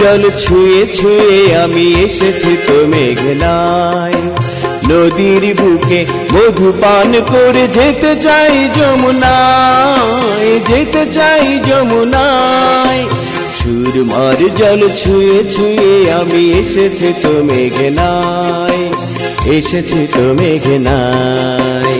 জল ছুঁয়ে ছুঁয়ে আমি এসেছি তো মেঘনায়। নদীর বুকে মধু পান করে যেতে চাই যমুনায়, যেতে চাই যমুনায়। সুরমার জল ছুঁয়ে ছুঁয়ে আমি এসেছি তো মেঘনায়, এসেছি তো মেঘনায়।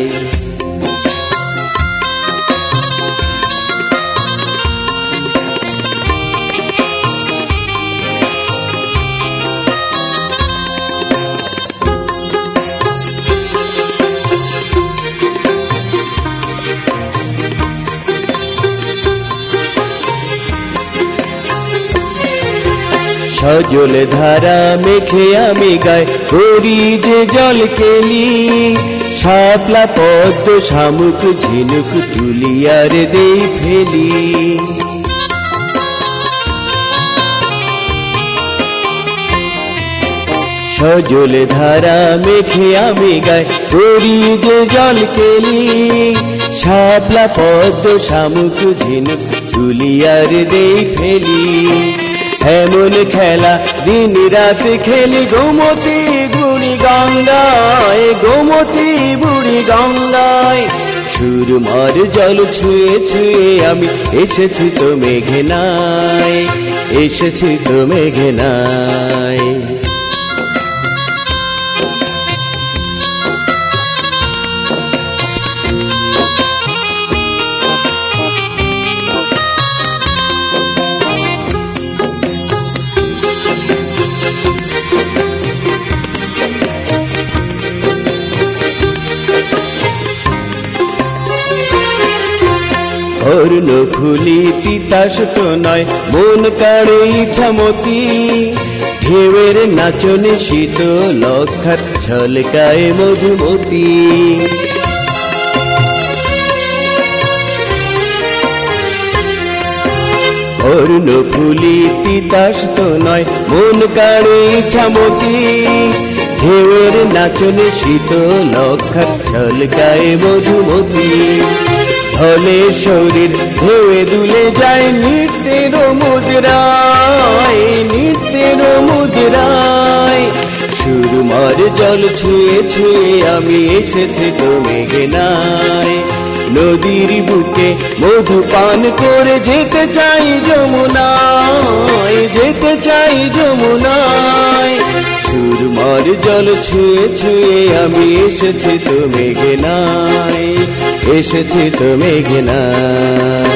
সজল ধারা মেখে আমি গায় করি যে জল কেলি। শাপলা পদ্ম শামুক ঝিনুক তুলিয়ার দেই ফেলি। সজল ধারা মেখে আমি গায় করি যে জল কেলি। শাপলা পদ্ম শামুক ঝিনুক তুলিয়ার দেই ফেলি। এমন খেলা, দিন রাত খেলি গোমতী বুড়ি গঙ্গায়, গোমতী বুড়ি গঙ্গায়। সুরমার জল ছুঁয়ে ছুঁয়ে আমি এসেছি তো মেঘনায়, এসেছি তো মেঘনায়। অর্ণ ফুলি তিতাস তো নয়, মন কাড়ে ইছামতি ঢেউয়ের নাচনে শীত লক্ষার ঝলকায় মধুমতি। অর্ণ ফুলি তিতাস তো নয়, মন কাড়ে ইছামতি ঢেউয়ের নাচনে শীত লক্ষার ঝলকায় মধুমতি। ঢলে শরীর, ধেয়ে দুলে যায় নৃত্যের মুদ্রায় নৃত্যের মুদ্রায় সুরমার জল ছুঁয়ে ছুঁয়ে আমি এসেছি তো মেঘনায়। নদীর বুকে মধু পান করে যেতে চাই যমুনায়, যেতে চাই যমুনায়। সুরমার জল ছুঁয়ে ছুঁয়ে আমি এসেছি তো মেঘনায়। এসেছি তো মেঘনায়